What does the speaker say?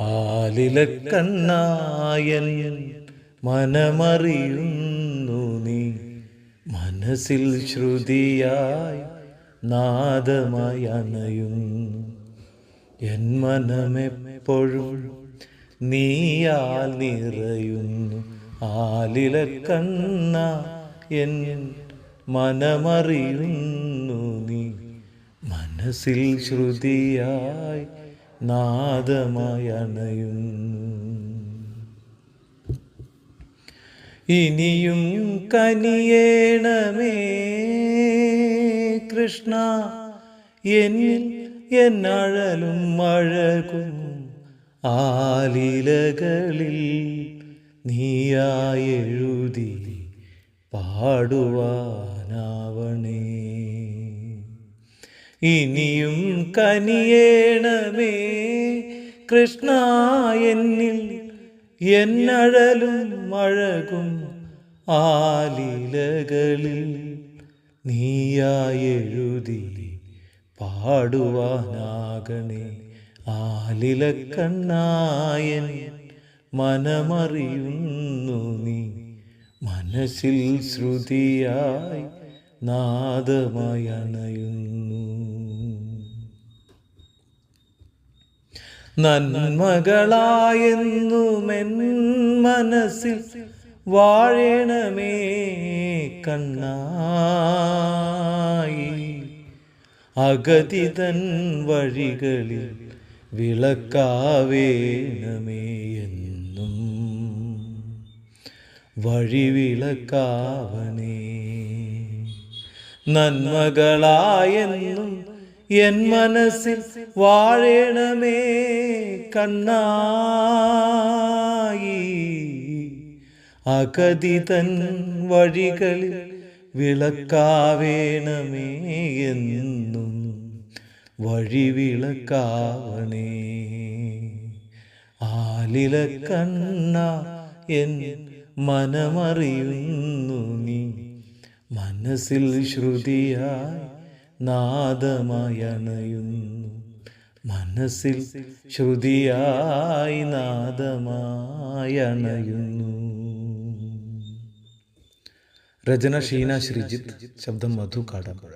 ആലിലക്കണ്ണായൻ മനമറിയുന്നു നീ. മനസ്സിൽ ശ്രുതിയായി നാദമായി അണയുന്നു. എൻ മനമെപ്പോഴും നീയാൽ നിറയുന്നു. ആലിലക്കണ്ണ എൻ മനമറിയുന്നു നീ. മനസ്സിൽ ശ്രുതിയായി നാദമായി അണയുന്നു ഇനിയും കനിയേണമേ കൃഷ്ണ എന്നിൽ എന്നഴലും അഴകും ആലിലകളിൽ നീയായെഴുതി പാടുവാനാവണേ. ഇനിയും കനിയേണമേ കൃഷ്ണ എന്നിൽ എന്നഴലും മഴകും ആലിലകളിൽ. നീയായെഴുതി പാടുവാനാകണേ ആലിലക്കണ്ണായൻ മനമറിയുന്നു നീ. മനസ്സിൽ ശ്രുതിയായി നാദമായി അണയുന്നു നന്മകളായെന്നുമെൻ മനസ്സിൽ വാഴണമേ കണ്ണായി. അഗതിതൻ വഴികളിൽ വിളക്കാവേണമേ എന്നും. വഴിവിളക്കാവണേ. നന്മകളായെന്നും എൻ മനസ്സിൽ വാഴണമേ കണ്ണായി. അഗതി തൻ വഴികളിൽ വിളക്കാവേണമേ എന്നും വഴി വിളക്കാവണേ ആലില കണ്ണ എൻ മനമറിയുന്നു നീ. മനസ്സിൽ ശ്രുതിയായി നാദമായി അണയുന്നു മനസ്സിൽ ശ്രുതിയായി നാദമായണയുന്നു. രചന ഷീന ശ്രീജിത്ത് ശബ്ദം മധു കാടാമ്പുഴ.